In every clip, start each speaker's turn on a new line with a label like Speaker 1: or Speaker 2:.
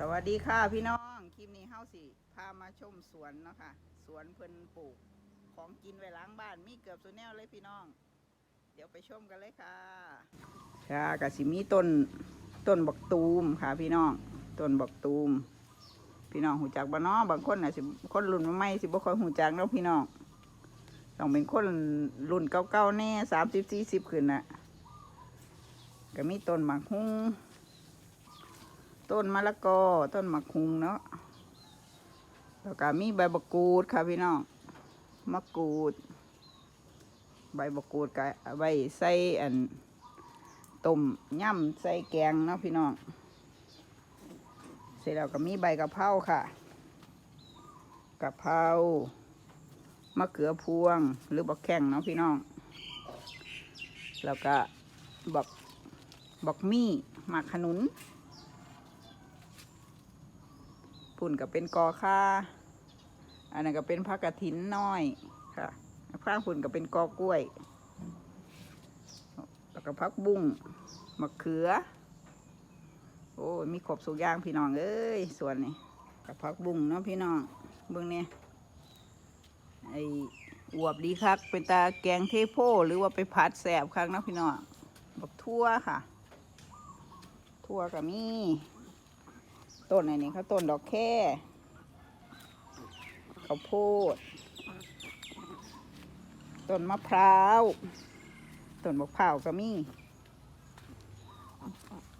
Speaker 1: สวัสดีค่ะพี่น้อง คลิปนี้เฮาสิพามาชมสวนเนาะค่ะ สวนเพิ่นปลูก ของกินไว้ล้างบ้านมีเกือบสุดแนวเลยพี่น้อง เดี๋ยวไปชมกันเลยค่ะ ค่ะกะสิมีต้นต้นบักตูมค่ะ พี่น้อง ต้นบักตูม พี่น้องหูจักบ่นาะบางคนน่ะสิคนรุ่นใหม่สิบ่ค่อยหูจักเนาะพี่น้อง ต้องเป็นคนรุ่นเก่าๆแน่สามสิบสี่สิบขึ้นน่ะก็มีต้นหมากฮุ้ง ต้นมะละกอต้นมากฮุงเนาะแล้วก็มีใบบักกูดค่ะพี่น้องมะกรูด ใบบักกูดก็เอาไว้ใส่อันต้มย่ำใส่แกงเนาะพี่น้องเสร็จแล้วก็มีใบกะเพราค่ะกะเพรามะเขือพวงหรือบักแข้งเนาะพี่น้อง แล้วก็บักบักมี่หมากขนุน ปุ่นก็เป็นกอค่าอันนั้นก็เป็นผักกระถินน้อยค่ะข้างปุ่นก็เป็นกอกล้วย แล้วก็ผักบุ้งมะเขือ โอ้ยมีครบสุกย่างพี่น้องเอ้ยส่วนนี้กับผักบุ้งเนาะพี่น้องเบื้องเนี่ยไออวบดีคักเป็นตาแกงเทโพหรือว่าไปผัดแสบคักนะพี่น้องบักทั่วค่ะ ทั่วก็มี ต้นอันนี้เขาต้นดอกแค่ข้าวโพดต้นมะพร้าวต้นมะพร้าวก็มี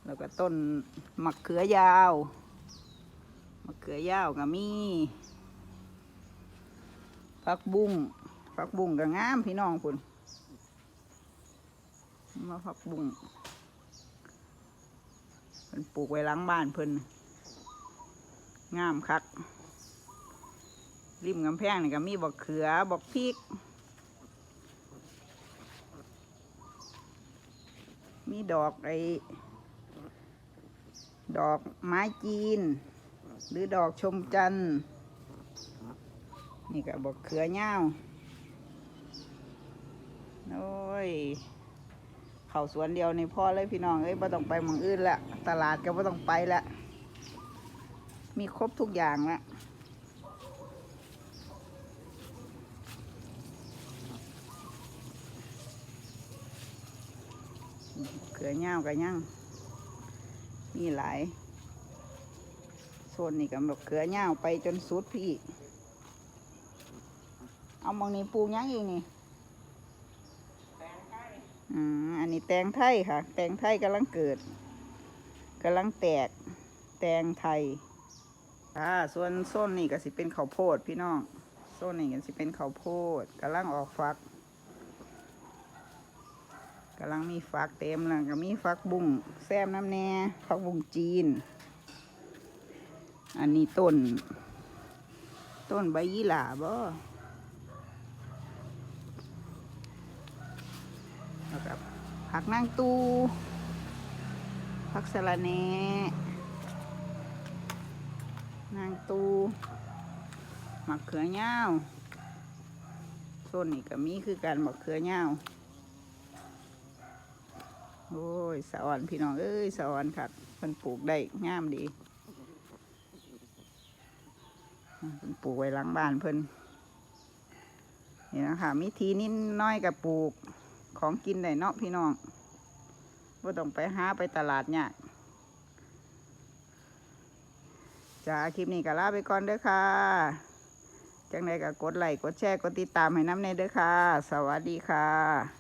Speaker 1: แล้วก็ต้นมะเขือยาวมะเขือยาวก็มีผักบุ้งผักบุ้งก็งามพี่น้องคุณมาผักบุ้งเพิ่นปลูกไว้หลังบ้านเพิ่น งามคัก ริมกำแพงนี่ก็มีบักเขือบักพริก มีดอกไอ้ดอกไม้จีน หรือดอกชมจันทร์นี่ก็บักเขือเง่าโอ้ยเขาสวนเดียวในี่อเลยพี่น้องเอ้ยไม่ต้องไปมองอื่นละตลาดก็ไม่ต้องไปละ มีครบทุกอย่างและเขือเง่ากันยังมีหลายโซนนี่กับแบบเขือเง่าไปจนสุดพี่ เอามองนี้ปลูกยังอีกนี่อันนี้แตงไทยค่ะ แตงไทยกำลังเกิดกำลังแตก แตงไทย อ่าส่วนโซนนี่ก็สิเป็นข้าวโพดพี่น้องโซนนี่ก็สิเป็นข้าวโพดกำลังออกฟักกำลังมีฟักเต็มแล้วก็มีฟักบุ้งแซมน้ำแน่ฟักบุ้งจีน อันนี้ต้น ต้นใบยี่หร่าบ่แล้วก็ผักนางตูผักสะระแหน่ นางตูหมักเขือเงาวโซนนี่ก็มีคือการหมักเขือเงาวโอ้ยสะอ่อนพี่น้องเอ้ยสะอ่อนครับเพิ่นปลูกได้งามดีเพิ่นปลูกไว้หลังบ้านเพิ่นนี่นะคะมีทีนิดน้อยกับปลูกของกินได้เนาะพี่น้องว่าต้องไปหาไปตลาดเนี่ยาก จ้าคลิปนี้ก็ลาไปก่อนเด้อค่ะ จังไดก็กดไลค์กดแชร์กดติดตามให้น้ำในเด้อค่ะ สวัสดีค่ะ